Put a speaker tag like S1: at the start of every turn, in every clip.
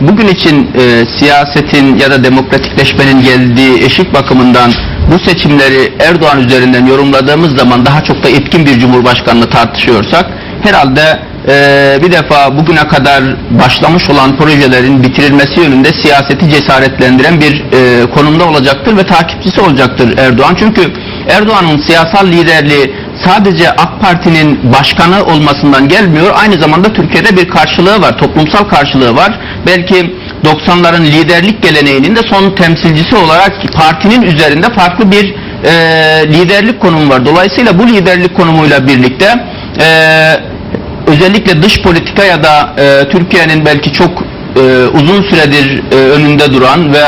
S1: Bugün için e, siyasetin ya da demokratikleşmenin geldiği eşik bakımından bu seçimleri Erdoğan üzerinden yorumladığımız zaman daha çok da etkin bir cumhurbaşkanlığı tartışıyorsak herhalde e, bir defa bugüne kadar başlamış olan projelerin bitirilmesi yönünde siyaseti cesaretlendiren bir e, konumda olacaktır ve takipçisi olacaktır Erdoğan. Çünkü Erdoğan'ın siyasal liderliği sadece AK Parti'nin başkanı olmasından gelmiyor. Aynı zamanda Türkiye'de bir karşılığı var. Toplumsal karşılığı var. Belki 90'ların liderlik geleneğinin de son temsilcisi olarak partinin üzerinde farklı bir e, liderlik konumu var. Dolayısıyla bu liderlik konumuyla birlikte e, özellikle dış politika ya da e, Türkiye'nin belki çok e, uzun süredir e, önünde duran ve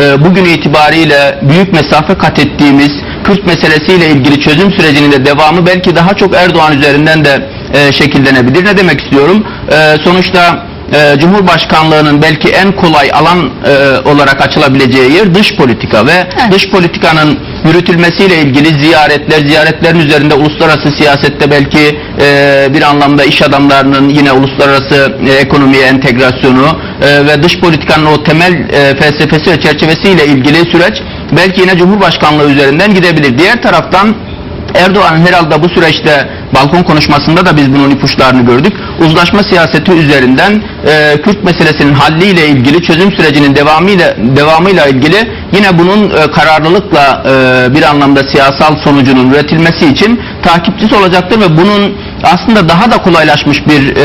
S1: e, bugün itibariyle büyük mesafe kat ettiğimiz Kürt meselesiyle ilgili çözüm sürecinin de devamı belki daha çok Erdoğan üzerinden de e, şekillenebilir. Ne demek istiyorum? E, sonuçta e, Cumhurbaşkanlığının belki en kolay alan e, olarak açılabileceği yer dış politika ve
S2: Evet.
S1: dış politikanın yürütülmesiyle ilgili ziyaretler, ziyaretlerin üzerinde uluslararası siyasette belki e, bir anlamda iş adamlarının yine uluslararası e, ekonomiye entegrasyonu e, ve dış politikanın o temel e, felsefesi ve çerçevesiyle ilgili süreç belki yine Cumhurbaşkanlığı üzerinden gidebilir. Diğer taraftan Erdoğan'ın herhalde bu süreçte balkon konuşmasında da biz bunun ipuçlarını gördük. Uzlaşma siyaseti üzerinden e, Kürt meselesinin halliyle ilgili çözüm sürecinin devamıyla devamıyla ilgili yine bunun e, kararlılıkla e, bir anlamda siyasal sonucunun üretilmesi için takipçisi olacaktır ve bunun aslında daha da kolaylaşmış bir e,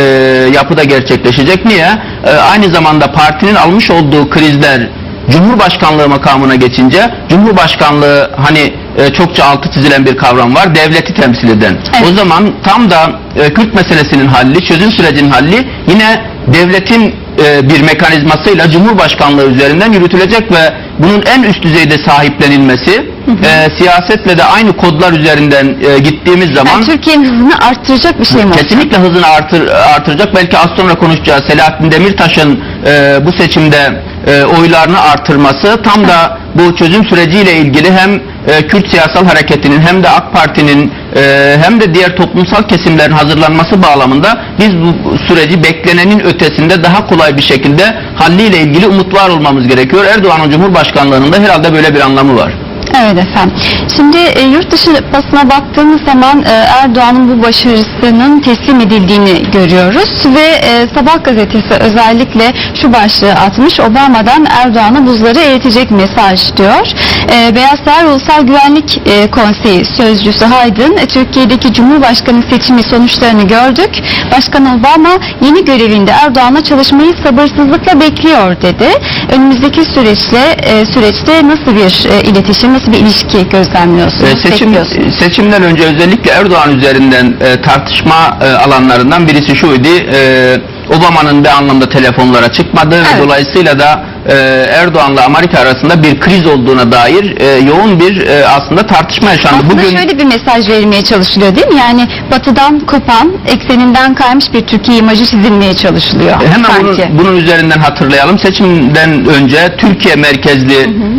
S1: yapıda gerçekleşecek. Niye? E, aynı zamanda partinin almış olduğu krizler Cumhurbaşkanlığı makamına geçince Cumhurbaşkanlığı hani e, çokça altı çizilen bir kavram var. Devleti temsil eden.
S2: Evet.
S1: O zaman tam da e, Kürt meselesinin halli, çözüm sürecinin halli yine devletin e, bir mekanizmasıyla Cumhurbaşkanlığı üzerinden yürütülecek ve bunun en üst düzeyde sahiplenilmesi e, siyasetle de aynı kodlar üzerinden e, gittiğimiz zaman
S2: Yani Türkiye'nin hızını arttıracak bir şey mi?
S1: Kesinlikle hızını artır, artıracak. Belki az sonra konuşacağı Selahattin Demirtaş'ın e, bu seçimde e, oylarını artırması tam da bu çözüm süreciyle ilgili hem e, Kürt siyasal hareketinin hem de AK Parti'nin e, hem de diğer toplumsal kesimlerin hazırlanması bağlamında biz bu süreci beklenenin ötesinde daha kolay bir şekilde halliyle ilgili umutlar olmamız gerekiyor. Erdoğan'ın Cumhurbaşkanlığının da herhalde böyle bir anlamı var.
S2: Evet efendim. Şimdi e, yurt dışı basına baktığımız zaman e, Erdoğan'ın bu başarısının teslim edildiğini görüyoruz ve e, Sabah gazetesi özellikle şu başlığı atmış. Obama'dan Erdoğan'a buzları eritecek mesaj diyor. E, Beyaz Saray Ulusal Güvenlik e, Konseyi sözcüsü Haydın e, Türkiye'deki Cumhurbaşkanı seçimi sonuçlarını gördük. Başkan Obama yeni görevinde Erdoğan'la çalışmayı sabırsızlıkla bekliyor dedi. Önümüzdeki süreçle e, süreçte nasıl bir e, iletişim, nasıl bir ilişki gözlemliyorsunuz?
S1: E, seçim, seçimden önce özellikle Erdoğan üzerinden e, tartışma e, alanlarından birisi şuydu. E, Obama'nın bir anlamda telefonlara çıkmadığı ve
S2: Evet.
S1: dolayısıyla da e, Erdoğan'la Amerika arasında bir kriz olduğuna dair e, yoğun bir e, aslında tartışma yaşandı.
S2: Aslında
S1: Bugün
S2: şöyle bir mesaj verilmeye çalışılıyor değil mi? Yani batıdan kopan, ekseninden kaymış bir Türkiye imajı çizilmeye çalışılıyor
S1: Hemen
S2: sanki.
S1: bunun, bunun üzerinden hatırlayalım. Seçimden önce Türkiye merkezli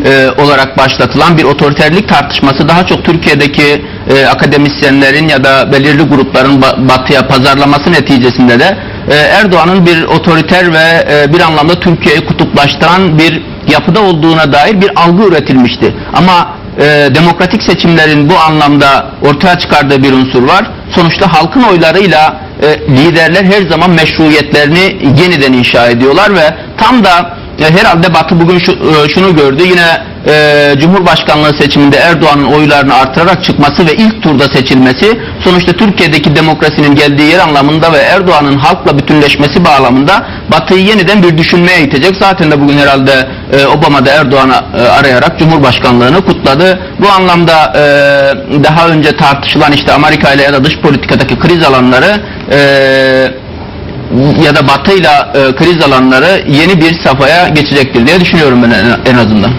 S1: e, olarak başlatılan bir otoriterlik tartışması daha çok Türkiye'deki e, akademisyenlerin ya da belirli grupların ba- batıya pazarlaması neticesinde de e, Erdoğan'ın bir otoriter ve e, bir anlamda Türkiye'yi kutuplaştıran bir yapıda olduğuna dair bir algı üretilmişti. Ama e, demokratik seçimlerin bu anlamda ortaya çıkardığı bir unsur var. Sonuçta halkın oylarıyla e, liderler her zaman meşruiyetlerini yeniden inşa ediyorlar ve tam da herhalde Batı bugün şu, e, şunu gördü yine e, Cumhurbaşkanlığı seçiminde Erdoğan'ın oylarını artırarak çıkması ve ilk turda seçilmesi sonuçta Türkiye'deki demokrasinin geldiği yer anlamında ve Erdoğan'ın halkla bütünleşmesi bağlamında Batı'yı yeniden bir düşünmeye itecek. Zaten de bugün herhalde e, Obama da Erdoğan'ı e, arayarak Cumhurbaşkanlığını kutladı. Bu anlamda e, daha önce tartışılan işte Amerika ile ya da dış politikadaki kriz alanları e, ya da batıyla e, kriz alanları yeni bir safhaya geçecektir diye düşünüyorum ben en, azından.